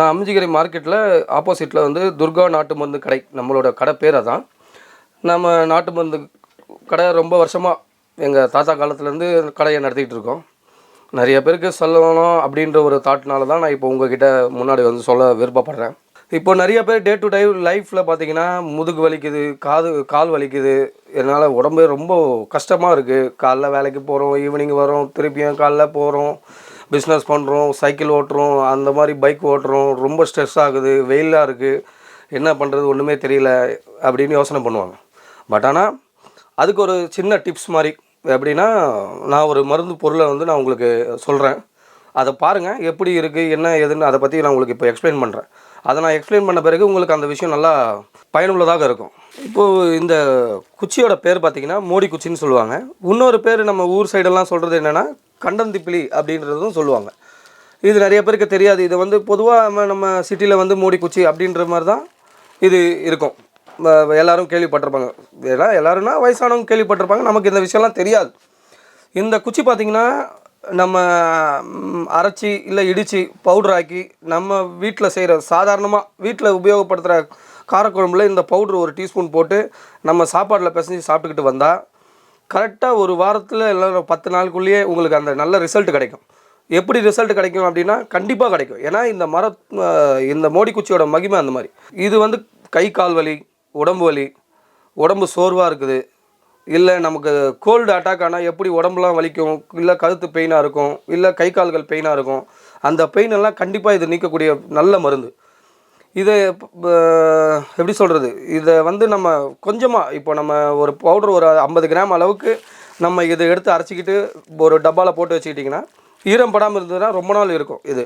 நான் அம்ஜிகரை மார்க்கெட்டில் ஆப்போசிட்டில் வந்து துர்கா நாட்டு மருந்து கடை நம்மளோட கடை பேரை தான் நம்ம நாட்டு மருந்து கடை ரொம்ப வருஷமாக எங்கள் தாத்தா காலத்துலேருந்து கடையை நடத்திக்கிட்டு இருக்கோம். நிறைய பேருக்கு சொல்லணும் அப்படின்ற ஒரு தாட்னால தான் நான் இப்போ உங்ககிட்ட முன்னாடி வந்து சொல்ல விருப்பப்படுறேன். இப்போ நிறைய பேர் டே டு டே லைஃப்பில் பார்த்தீங்கன்னா முதுகு வலிக்குது காது கால் வலிக்குது. என்னால் உடம்பு ரொம்ப கஷ்டமாக இருக்குது காலைல வேலைக்கு போகிறோம் ஈவினிங் வரோம் திருப்பியும் காலைல போகிறோம் பிஸ்னஸ் பண்ணுறோம் சைக்கிள் ஓட்டுறோம் அந்த மாதிரி பைக் ஓட்டுறோம் ரொம்ப ஸ்ட்ரெஸ் ஆகுது வெயிலாக இருக்குது என்ன பண்ணுறது ஒன்றுமே தெரியல அப்படின்னு யோசனை பண்ணுவாங்க. பட் ஆனால் அதுக்கு ஒரு சின்ன டிப்ஸ் மாதிரி எப்படின்னா நான் ஒரு மருந்து பொருளை வந்து நான் உங்களுக்கு சொல்கிறேன் அதை பாருங்கள் எப்படி இருக்குது என்ன ஏதுன்னு அதை பற்றி நான் உங்களுக்கு இப்போ எக்ஸ்பிளைன் பண்ணுறேன் அதை நான் எக்ஸ்பிளைன் பண்ண பிறகு உங்களுக்கு அந்த விஷயம் நல்லா பயனுள்ளதாக இருக்கும். இப்போது இந்த குச்சியோட பேர் பார்த்தீங்கன்னா மோடி குச்சின்னு சொல்லுவாங்க. இன்னொரு பேர் நம்ம ஊர் சைடெல்லாம் சொல்கிறது என்னென்னா கண்டந்திப்பிலி அப்படின்றதும் சொல்லுவாங்க. இது நிறைய பேருக்கு தெரியாது. இது வந்து பொதுவாக நம்ம நம்ம சிட்டியில் வந்து மோடி குச்சி அப்படின்ற மாதிரி தான் இது இருக்கும். எல்லோரும் கேள்விப்பட்டிருப்பாங்க. ஏன்னா எல்லாரும்னா வயசானவங்க கேள்விப்பட்டிருப்பாங்க. நமக்கு இந்த விஷயம்லாம் தெரியாது. இந்த குச்சி பார்த்திங்கன்னா நம்ம அரைச்சி இல்லை இடித்து பவுடராக்கி நம்ம வீட்டில் செய்கிற சாதாரணமாக வீட்டில் உபயோகப்படுத்துகிற காரக்குழம்புல இந்த பவுட்ரு ஒரு டீஸ்பூன் போட்டு நம்ம சாப்பாட்டில் பிசைஞ்சு சாப்பிட்டுக்கிட்டு வந்தால் கரெக்டாக ஒரு வாரத்தில் இல்லை பத்து நாளுக்குள்ளேயே உங்களுக்கு அந்த நல்ல ரிசல்ட் கிடைக்கும். எப்படி ரிசல்ட் கிடைக்கும் அப்படின்னா கண்டிப்பாக கிடைக்கும். ஏன்னா இந்த மர இந்த மோடிக்குச்சியோட மகிமை அந்த மாதிரி. இது வந்து கை கால் வலி உடம்பு வலி உடம்பு சோர்வாக இருக்குது. இல்லை நமக்கு கோல்டு அட்டாக் ஆனால் எப்படி உடம்புலாம் வலிக்கும்? இல்லை கழுத்து பெயினாக இருக்கும். இல்லை கை கால்கள் பெயினாக இருக்கும். அந்த பெயின் எல்லாம் கண்டிப்பாக இது நீக்கக்கூடிய நல்ல மருந்து. இது எப்படி சொல்கிறது இதை வந்து நம்ம கொஞ்சமாக இப்போ நம்ம ஒரு பவுடர் ஒரு ஐம்பது கிராம் அளவுக்கு நம்ம இதை எடுத்து அரைச்சிக்கிட்டு ஒரு டப்பாவில் போட்டு வச்சுக்கிட்டிங்கன்னா ஈரம் படாமல் இருந்ததுன்னா ரொம்ப நாள் இருக்கும் இது.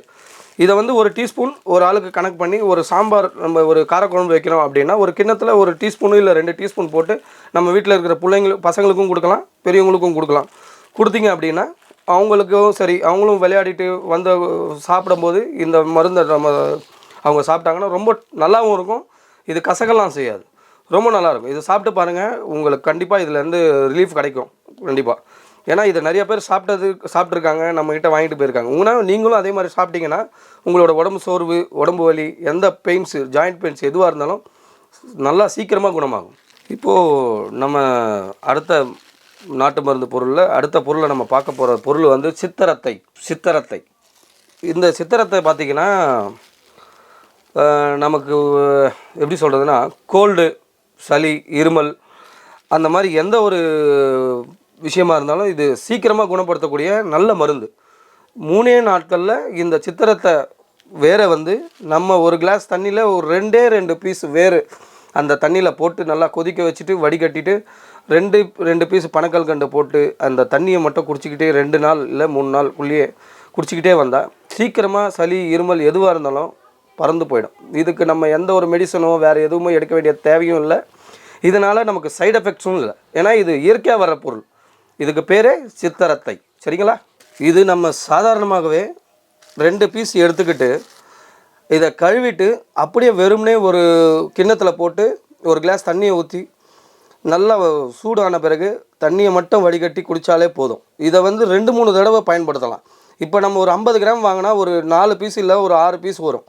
இதை வந்து ஒரு டீஸ்பூன் ஒரு ஆளுக்கு கணக்கு பண்ணி ஒரு சாம்பார் நம்ம ஒரு காரக்குழம்பு வைக்கிறோம் அப்படின்னா ஒரு கிண்ணத்தில் ஒரு டீஸ்பூனு இல்லை ரெண்டு டீஸ்பூன் போட்டு நம்ம வீட்டில் இருக்கிற பிள்ளைங்களுக்கு பசங்களுக்கும் கொடுக்கலாம் பெரியவங்களுக்கும் கொடுக்கலாம். கொடுத்தீங்க அப்படின்னா அவங்களுக்கும் சரி அவங்களும் விளையாடிட்டு வந்து சாப்பிடும்போது இந்த மருந்தை நம்ம அவங்க சாப்பிட்டாங்கன்னா ரொம்ப நல்லாவும் இருக்கும். இது கசகெல்லாம் செய்யாது. ரொம்ப நல்லா இருக்கும் இது சாப்பிட்டு பாருங்கள் உங்களுக்கு கண்டிப்பாக இதுலேருந்து ரிலீஃப் கிடைக்கும். கண்டிப்பாக ஏன்னா இது நிறைய பேர் சாப்பிட்டது சாப்பிட்ருக்காங்க நம்மக்கிட்ட வாங்கிட்டு போயிருக்காங்க. உங்களால் நீங்களும் அதே மாதிரி சாப்பிட்டீங்கன்னா உங்களோட உடம்பு சோர்வு உடம்பு வலி எந்த பெயின்ஸு ஜாயிண்ட் பெயின்ஸ் எதுவாக இருந்தாலும் நல்லா சீக்கிரமாக குணமாகும். இப்போது நம்ம அடுத்த நாட்டு மருந்து பொருளில் அடுத்த பொருளை நம்ம பார்க்க போகிற பொருள் வந்து சித்தரத்தை சித்தரத்தை. இந்த சித்தரத்தை பார்த்திங்கன்னா நமக்கு எப்படி சொல்கிறதுனா கோல்டு சளி இருமல் அந்த மாதிரி எந்த ஒரு விஷயமா இருந்தாலும் இது சீக்கிரமாக குணப்படுத்தக்கூடிய நல்ல மருந்து. மூணே நாட்களில் இந்த சித்திரத்தை வேரை வந்து நம்ம ஒரு கிளாஸ் தண்ணியில் ஒரு ரெண்டே ரெண்டு பீஸ் வேறு அந்த தண்ணியில் போட்டு நல்லா கொதிக்க வச்சுட்டு வடிகட்டிட்டு ரெண்டு ரெண்டு பீஸ் பனக்கல் கண்டு போட்டு அந்த தண்ணியை மட்டும் குடிச்சிக்கிட்டே ரெண்டு நாள் இல்லை மூணு நாளுக்குள்ளேயே குடிச்சிக்கிட்டே வந்தால் சீக்கிரமாக சளி இருமல் எதுவாக இருந்தாலும் பறந்து போயிடும். இதுக்கு நம்ம எந்த ஒரு மெடிசனோ வேறு எதுவுமே எடுக்க வேண்டிய தேவையும் இல்லை. இதனால் நமக்கு சைடு எஃபெக்ட்ஸும் இல்லை. ஏன்னா இது இயற்கையாக வர பொருள். இதுக்கு பேர் சித்தரத்தை. சரிங்களா? இது நம்ம சாதாரணமாகவே ரெண்டு பீஸ் எடுத்துக்கிட்டு இதை கழுவிட்டு அப்படியே வெறும்னே ஒரு கிண்ணத்தில் போட்டு ஒரு கிளாஸ் தண்ணியை ஊற்றி நல்லா சூடான பிறகு தண்ணியை மட்டும் வடிகட்டி குடித்தாலே போதும். இதை வந்து ரெண்டு மூணு தடவை பயன்படுத்தலாம். இப்போ நம்ம ஒரு ஐம்பது கிராம் வாங்கினா ஒரு நாலு பீஸ் இல்லை ஒரு ஆறு பீஸ் வரும்.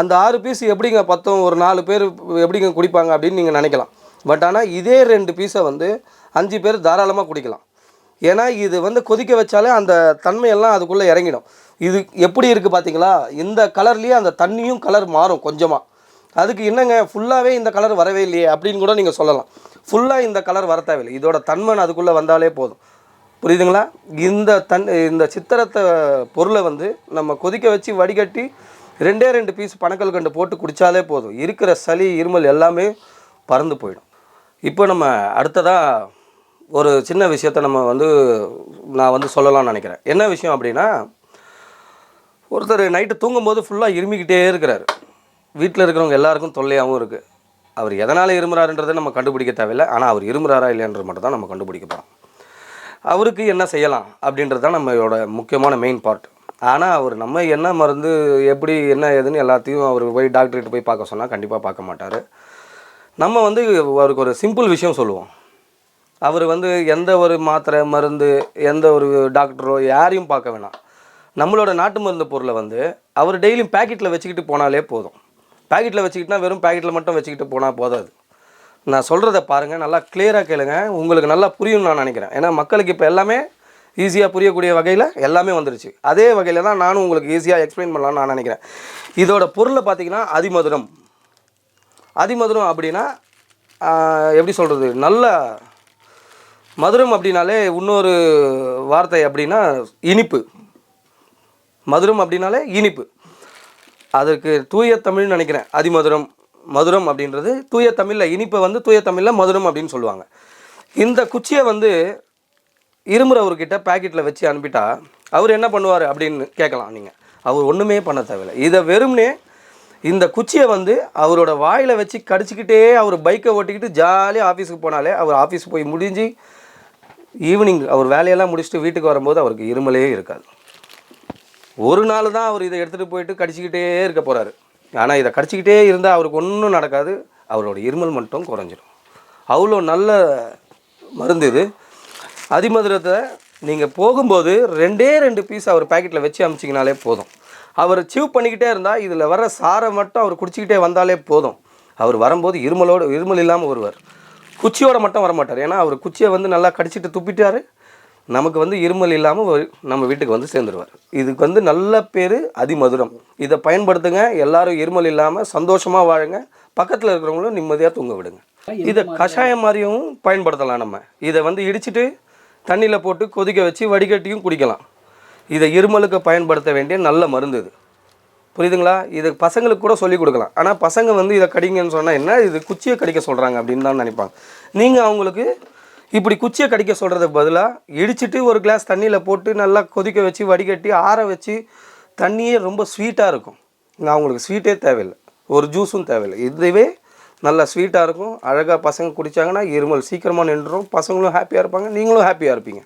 அந்த ஆறு பீஸ் எப்படிங்க பத்தும்? ஒரு நாலு பேர் எப்படிங்க குடிப்பாங்க அப்படின்னு நீங்கள் நினைக்கலாம். பட் ஆனால் இதே ரெண்டு பீஸை வந்து அஞ்சு பேர் தாராளமாக குடிக்கலாம். ஏன்னா இது வந்து கொதிக்க வச்சாலே அந்த தன்மையெல்லாம் அதுக்குள்ளே இறங்கிடும். இது எப்படி இருக்குது பார்த்தீங்களா? இந்த கலர்லேயே அந்த தண்ணியும் கலர் மாறும் கொஞ்சமாக அதுக்கு என்னங்க? ஃபுல்லாகவே இந்த கலர் வரவே இல்லையே அப்படின்னு கூட நீங்கள் சொல்லலாம். ஃபுல்லாக இந்த கலர் வர தேவையில்லை. இதோட தன்மை அதுக்குள்ளே வந்தாலே போதும். புரியுதுங்களா? இந்த தன் இந்த சித்திரத்தை பொருளை வந்து நம்ம கொதிக்க வச்சு வடிகட்டி ரெண்டே ரெண்டு பீஸ் பனக்கல் கண்டு போட்டு குடித்தாலே போதும். இருக்கிற சளி இருமல் எல்லாமே பறந்து போயிடும். இப்போ நம்ம அடுத்ததாக ஒரு சின்ன விஷயத்த நம்ம வந்து நான் வந்து சொல்லலாம்னு நினைக்கிறேன். என்ன விஷயம் அப்படின்னா ஒருத்தர் நைட்டு தூங்கும்போது ஃபுல்லாக இருமிக்கிட்டே இருக்கிறார். வீட்டில் இருக்கிறவங்க எல்லாருக்கும் தொல்லையாகவும் இருக்குது அவர் எதனால் இருமுறாருன்றதை நம்ம கண்டுபிடிக்க தேவையில்லை. ஆனால் அவர் இருமுறாரா இல்லைன்றது மட்டும் தான் நம்ம கண்டுபிடிக்க போகிறோம் அவருக்கு என்ன செய்யலாம் அப்படின்றது தான் நம்மளோட முக்கியமான மெயின் பார்ட் ஆனால் அவர் நம்ம என்ன மருந்து எப்படி என்ன ஏதுன்னு எல்லாத்தையும் அவர் போய் டாக்டர்கிட்ட போய் பார்க்க சொன்னால் கண்டிப்பாக பார்க்க மாட்டார். நம்ம வந்து அவருக்கு ஒரு சிம்பிள் விஷயம் சொல்லுவோம். அவர் வந்து எந்த ஒரு மாத்திரை மருந்து எந்த ஒரு டாக்டரோ யாரையும் பார்க்க வேணாம். நம்மளோட நாட்டு மருந்து பொருளை வந்து அவர் டெய்லியும் பேக்கெட்டில் வச்சுக்கிட்டு போனாலே போதும். பேக்கெட்டில் வச்சுக்கிட்டுனா வெறும் பேக்கெட்டில் மட்டும் வச்சுக்கிட்டு போனால் போதாது. நான் சொல்கிறத பாருங்கள் நல்லா கிளியராக கேளுங்க. உங்களுக்கு நல்லா புரியும்னு நான் நினைக்கிறேன். ஏன்னா மக்களுக்கு இப்போ எல்லாமே ஈஸியாக புரியக்கூடிய வகையில் எல்லாமே வந்துருச்சு. அதே வகையில் தான் நானும் உங்களுக்கு ஈஸியாக எக்ஸ்பிளைன் பண்ணலாம்னு நான் நினைக்கிறேன். இதோட பொருளை பார்த்திங்கன்னா அதிமதுரம். அதிமதுரம் அப்படின்னா எப்படி சொல்கிறது நல்ல மதுரம் அப்படின்னாலே இன்னொரு வார்த்தை அப்படின்னா இனிப்பு. மதுரம் அப்படின்னாலே இனிப்பு. அதற்கு தூய தமிழ்னு நினைக்கிறேன். அதிமதுரம் மதுரம் அப்படின்றது தூய தமிழில் இனிப்பை வந்து தூய தமிழில் மதுரம் அப்படின்னு சொல்லுவாங்க. இந்த குச்சியை வந்து இருமுறவர்கிட்ட பேக்கெட்டில் வச்சு அனுப்பிட்டா அவர் என்ன பண்ணுவார் அப்படின்னு கேட்கலாம் நீங்கள் அவர் ஒன்றுமே பண்ண தேவையில்லை. இதை வெறும்னே இந்த குச்சியை வந்து அவரோட வாயில் வச்சு கடிச்சிக்கிட்டே அவர் பைக்கை ஓட்டிக்கிட்டு ஜாலியாக ஆஃபீஸுக்கு போனாலே அவர் ஆஃபீஸ் போய் முடிஞ்சு ஈவினிங் அவர் வேலையெல்லாம் முடிச்சுட்டு வீட்டுக்கு வரும்போது அவருக்கு இருமலே இருக்காது. ஒரு நாள் தான் அவர் இதை எடுத்துகிட்டு போயிட்டு கடிச்சிக்கிட்டே இருக்க போகிறாரு ஆனால் இதை கடிச்சிக்கிட்டே இருந்தால் அவருக்கு ஒன்றும் நடக்காது. அவரோட இருமல் மட்டும் குறைஞ்சிடும் அவ்வளோ நல்ல மருந்து இது. அதிமதுரத்தை நீங்கள் போகும்போது ரெண்டே ரெண்டு பீஸ் அவர் பாக்கெட்டில் வச்சு அமிச்சிங்கனாலே போதும். அவர் சீவ் பண்ணிக்கிட்டே இருந்தால் இதில் வர சாரை மட்டும் அவர் குடிச்சிக்கிட்டே வந்தாலே போதும். அவர் வரும்போது இருமலோடு இருமல் இல்லாமல் வருவார். குச்சியோட மட்டும் வர மாட்டார் ஏன்னா அவர் குச்சியை வந்து நல்லா கடிச்சிட்டு துப்பிட்டாரு. நமக்கு வந்து இருமல் இல்லாமல் நம்ம வீட்டுக்கு வந்து சேர்ந்துருவார். இதுக்கு வந்து நல்ல பேர் அதிமதுரம். இதை பயன்படுத்துங்க. எல்லாரும் இருமல் இல்லாமல் சந்தோஷமாக வாழுங்க. பக்கத்தில் இருக்கிறவங்களும் நிம்மதியாக தூங்க விடுங்க. இதை கஷாயம் மாதிரியும் பயன்படுத்தலாம் நம்ம. இதை வந்து இடிச்சிட்டு தண்ணியில் போட்டு கொதிக்க வச்சு வடிகட்டியும் குடிக்கலாம். இதை இருமலுக்கு பயன்படுத்த வேண்டிய நல்ல மருந்து இது. புரியுதுங்களா? இது பசங்களுக்கு கூட சொல்லி கொடுக்கலாம். ஆனால் பசங்க வந்து இதை கடிங்கன்னு சொன்னால் என்ன? இது குச்சியை கடிக்க சொல்கிறாங்க அப்படின்னு தான் நினைப்பாங்க. நீங்கள் அவங்களுக்கு இப்படி குச்சியை கடிக்க சொல்கிறதுக்கு பதிலாக இடிச்சிட்டு ஒரு கிளாஸ் தண்ணியில் போட்டு நல்லா கொதிக்க வச்சு வடிகட்டி ஆற வச்சு தண்ணியே ரொம்ப ஸ்வீட்டாக இருக்கும். நான் அவங்களுக்கு ஸ்வீட்டே தேவையில்லை. ஒரு ஜூஸும் தேவையில்லை. இதுவே நல்லா ஸ்வீட்டாக இருக்கும். அழகாக பசங்க குடித்தாங்கன்னா இருமல் சீக்கிரமாக நின்றுடும் பசங்களும் ஹாப்பியாக இருப்பாங்க. நீங்களும் ஹாப்பியாக இருப்பீங்க.